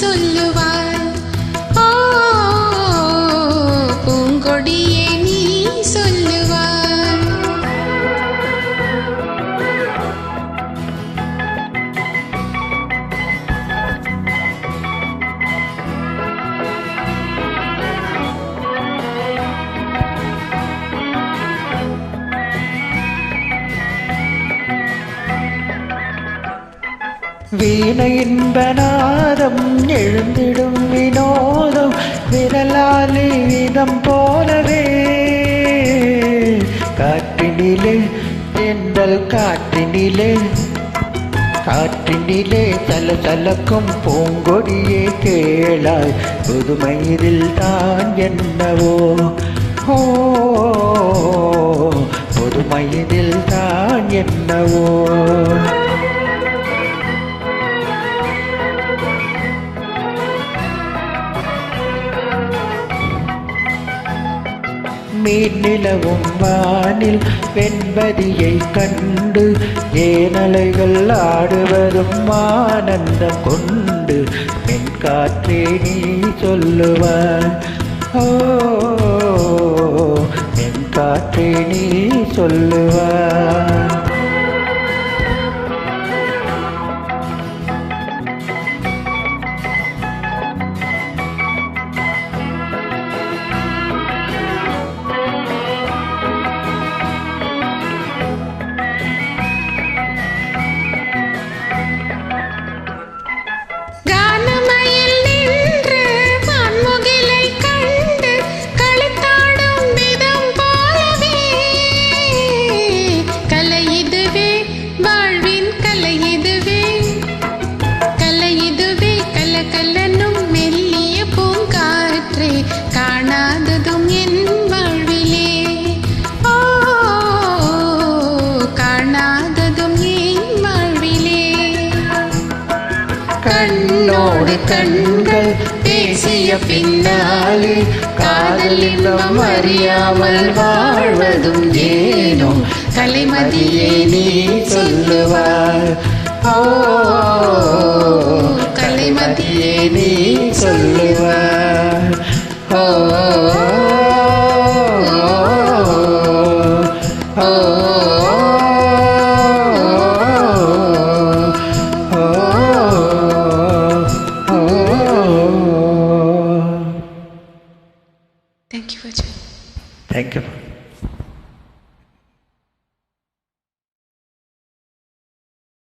சொல்லுவாய். ஓ பூங்கொடியே நீ சொல்லுவாய். வீண இன்ப நாதம் காற்றினிலே தென்றல் காற்றினிலே காற்றினிலே சலசலக்கும் பூங்கொடியே கேளாய் புதுமயிரில் தான் என்னவோ. ஓ புதுமயிரில் தான் என்னவோ. மீன் நிலவும் வானில் வெண்பதியை கண்டு ஏனலைகள் ஆடுவதும் ஆனந்தம் கொண்டு என் காற்றே நீ சொல்லுவாய். ஓ என் காற்றே நீ சொல்லுவாய். கண்ணோடு கண்கள் பேசிய பின்னாலே காதல் இன்பம் அறியாமல் வாழ்வதும் ஏனோ கலைமதியே நீ சொல்லுவார் ஓ கலைமதியே நீ சொல்லுவாய் ஓ ஓ Thank you.